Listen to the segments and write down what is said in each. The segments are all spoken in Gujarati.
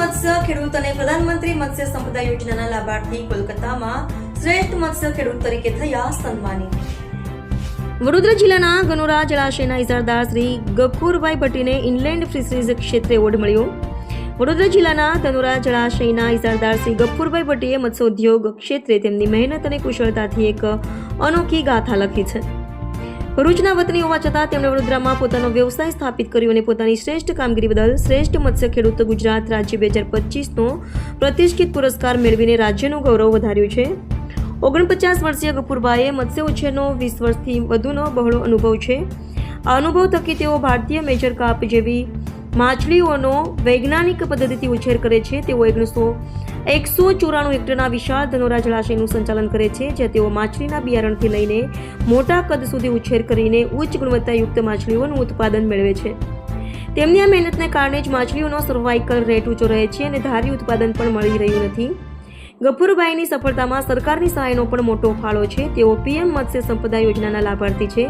મત્સ્ય, ખેડૂત અને પ્રધાનમંત્રી મત્સ્ય સંપદા યોજનાના લાભાર્થી કોલકાતામાં શ્રેષ્ઠ મત્સ્ય ખેડૂત તરીકે થયા સન્માનિત વડોદરા જિલ્લાના ગનોરા જળાશયના ઇજારદાર શ્રી ગફુરભાઈ ભટ્ટીને ઇનલેન્ડ ફિશરીઝ ક્ષેત્રે એવોર્ડ મળ્યો. વડોદરા જિલ્લાના ધનોરા જળાશયના ઇજારદાર શ્રી ગફુરભાઈ ભટ્ટીએ મત્સ્યોદ્યોગ ક્ષેત્રે તેમની મહેનત અને કુશળતાથી એક અનોખી ગાથા લખી છે. ભરૂચના વતની હોવા છતાં તેમણે વડોદરામાં પોતાનો વ્યવસાય સ્થાપિત કર્યો અને પોતાની શ્રેષ્ઠ કામગીરી બદલ શ્રેષ્ઠ મત્સ્ય ખેડૂત ગુજરાત રાજ્ય બે હજાર પચીસનો પ્રતિષ્ઠિત પુરસ્કાર મેળવીને રાજ્યનું ગૌરવ વધાર્યું છે. ઓગણપચાસ વર્ષીય ગપુરભાઈએ મત્સ્ય ઉછેરનો વીસ વર્ષથી વધુનો બહોળો અનુભવ છે. આ અનુભવ થકી તેઓ ભારતીય મેજર કાપ જેવી માછલીઓનો વૈજ્ઞાનિક પદ્ધતિથી ઉછેર કરે છે. તેઓ એકસો એકસો ચોરાણું હેક્ટરના વિશાળ ધનોરા જળાશયનું સંચાલન કરે છે જ્યાં તેઓ માછલીના બિયારણથી લઈને મોટા કદ સુધી ઉછેર કરીને ઉચ્ચ ગુણવત્તાયુક્ત માછલીઓનું ઉત્પાદન મેળવે છે. તેમની આ મહેનતને કારણે જ માછલીઓનો સર્વાઇકલ રેટ ઊંચો રહે છે અને ધારી ઉત્પાદન પણ મળી રહ્યું નથી. ગફુરભાઈની સફળતામાં સરકારની સહાયનો પણ મોટો ફાળો છે. તેઓ પીએમ મત્સ્ય સંપદા યોજનાના લાભાર્થી છે.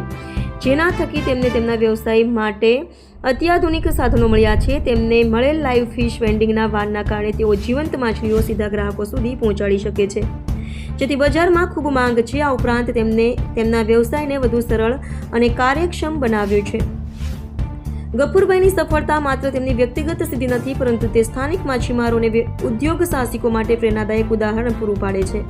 જેના થકી તેમને તેમના વ્યવસાય માટે અત્યાધુનિક સાધનો મળ્યા છે. તેમને મળેલ લાઈવ ફિશ વેન્ડિંગના વાનના કારણે તેઓ જીવંત માછલીઓ સીધા ગ્રાહકો સુધી પહોંચાડી શકે છે. જેથી બજારમાં ખૂબ માંગ છે. આ ઉપરાંત તેમને તેમના વ્યવસાયને વધુ સરળ અને કાર્યક્ષમ બનાવ્યો છે. ગફુરભાઈની સફળતા માત્ર તેમની વ્યક્તિગત સિદ્ધિ નથી, પરંતુ તે સ્થાનિક માછીમારોને ઉદ્યોગ સાહસિકો માટે પ્રેરણાદાયક ઉદાહરણ પૂરું પાડે છે.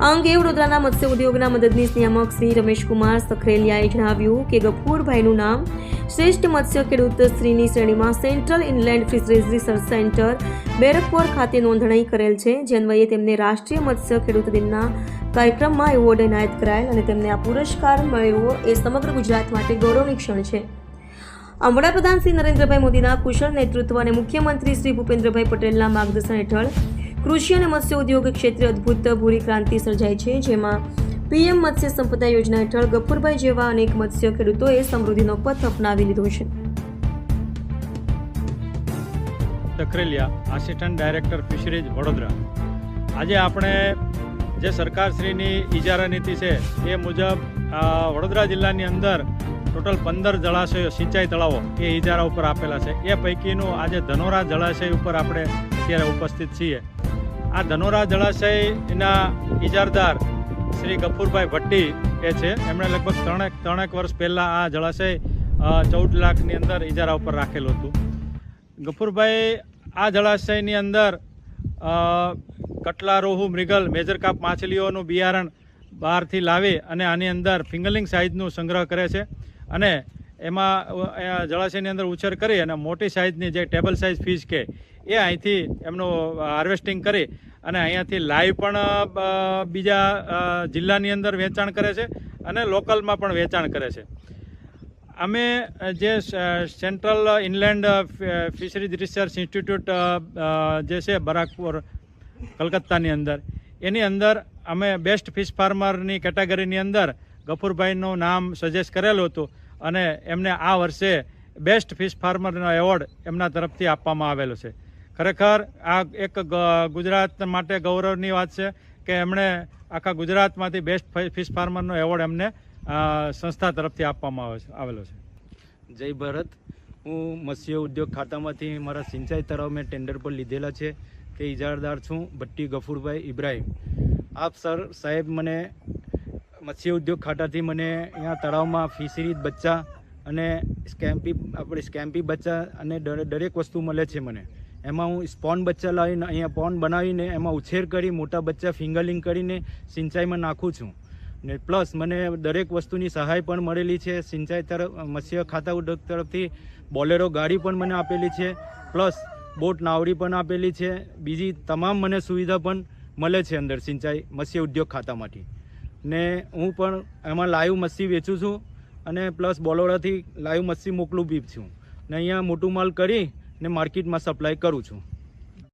આ અંગે વડોદરાના મત્સ્ય ઉદ્યોગના મદદનીશ નિયામક શ્રી રમેશકુમાર સખરેલિયાએ જણાવ્યું કે ગફુરભાઈનું નામ શ્રેષ્ઠ મત્સ્ય ખેડૂત શ્રીની શ્રેણીમાં Central Inland Fisheries Research Centre Barrackpore ખાતે નોંધણી કરેલ છે. જે અન્વયે તેમને રાષ્ટ્રીય મત્સ્ય ખેડૂત દિનના કાર્યક્રમમાં એવોર્ડ એનાયત કરાયેલ અને તેમને આ પુરસ્કાર મળ્યો એ સમગ્ર ગુજરાત માટે ગૌરવની ક્ષણ છે. આમ વડાપ્રધાન શ્રી નરેન્દ્રભાઈ મોદીના કુશળ નેતૃત્વ અને મુખ્યમંત્રી શ્રી ભૂપેન્દ્રભાઈ પટેલના માર્ગદર્શન હેઠળ કૃષિ અને મત્સ્ય ઉદ્યોગ ક્ષેત્રે અદ્ભુત ભૂરી ક્રાંતિ સર્જાઈ છે. જેમાં પીએમ મત્સ્ય સંપદા યોજના હેઠળ ગફુરભાઈ જેવા અનેક મત્સ્ય ખેડૂતોએ સમૃદ્ધિનો પથ અપનાવી લીધો છે. Takrelia Assistant Director Fisheries Vadodara. આજે આપણે જે સરકારશ્રીની ઇજારા નીતિ છે, એ મુજબ વડોદરા જિલ્લાની અંદર ટોટલ પંદર જળાશયો સિંચાઈ તળાવો એ ઇજારા ઉપર આપેલા છે. એ પૈકીનું આજે ધનોરા જળાશય ઉપર આપણે અત્યારે ઉપસ્થિત છીએ. આ ધનોરા જળાશયના ઇજારદાર શ્રી ગફુરભાઈ ભટ્ટી એ છે, એમણે લગભગ ત્રણેક ત્રણેક વર્ષ પહેલાં આ જળાશય ચૌદ લાખની અંદર ઇજારા ઉપર રાખેલું હતું. ગફુરભાઈ, આ જળાશયની અંદર કટલા રોહુ મૃગલ મેજર કાપ માછલીઓનું બિયારણ બહારથી લાવી અને આની અંદર ફિંગલિંગ સાઇઝનું સંગ્રહ કરે છે અને એમાં જળાશયની અંદર ઉછેર કરી અને મોટી સાઇઝની જે ટેબલ સાઇઝ ફિશ કે, એ અહીંથી એમનું હાર્વેસ્ટિંગ કરી અને અહીંયાથી લાઈવ પણ બીજા જિલ્લાની અંદર વેચાણ કરે છે અને લોકલમાં પણ વેચાણ કરે છે. અમે જે Central Inland Fisheries Research Institute જે છે બરાકપુર, કલકત્તાની અંદર, એની અંદર અમે બેસ્ટ ફિશ ફાર્મરની કેટેગરીની અંદર ગફુરભાઈનું નામ સજેસ્ટ કરેલું હતું. અને એમને આ વર્ષે બેસ્ટ ફિશ ફાર્મરનો એવોર્ડ એમના તરફથી આપવામાં આવેલો છે. ખરેખર આ એક ગુજરાત માટે ગૌરવની વાત છે કે એમણે આખા ગુજરાતમાંથી બેસ્ટ ફિશ ફાર્મરનો એવોર્ડ એમને સંસ્થા તરફથી આપવામાં આવે છે, આવેલો છે. જય ભારત. હું મત્સ્ય ઉદ્યોગ ખાતામાંથી મારા સિંચાઈ તળાવ મેં ટેન્ડર પર લીધેલા છે. તે ઇજારદાર છું ભટ્ટી ગફુરભાઈ ઇબ્રાહીમ. આપ સર, સાહેબ, મને મત્સ્ય ઉદ્યોગ ખાતાથી મને અહીંયા તળાવમાં ફિશરી બચ્ચા અને સ્કેમ્પી, આપણે સ્કેમ્પી બચ્ચા અને દરેક વસ્તુ મળે છે મને. એમાં હું સ્પોન બચ્ચા લાવીને અહીંયા પોન બનાવીને એમાં ઉછેર કરી, મોટા બચ્ચા ફિંગલિંગ કરીને સિંચાઈમાં નાખું છું. ને પ્લસ મને દરેક વસ્તુની સહાય પણ મળેલી છે. સિંચાઈ તરફ, મત્સ્ય ખાતા ઉદ્યોગ તરફથી બોલેરો ગાડી પણ મને આપેલી છે. પ્લસ બોટ નાવડી પણ આપેલી છે. બીજી તમામ મને સુવિધા પણ મળે છે અંદર સિંચાઈ, મત્સ્ય ઉદ્યોગ ખાતામાંથી. ને હું પણ એમાં લાઈવ મચ્છી વેચું છું અને પ્લસ બોલોડાથી લાઈવ મચ્છી મોકલું બી છું. ને અહીંયા મોટું માલ કરી ને માર્કેટમાં સપ્લાય કરું છું.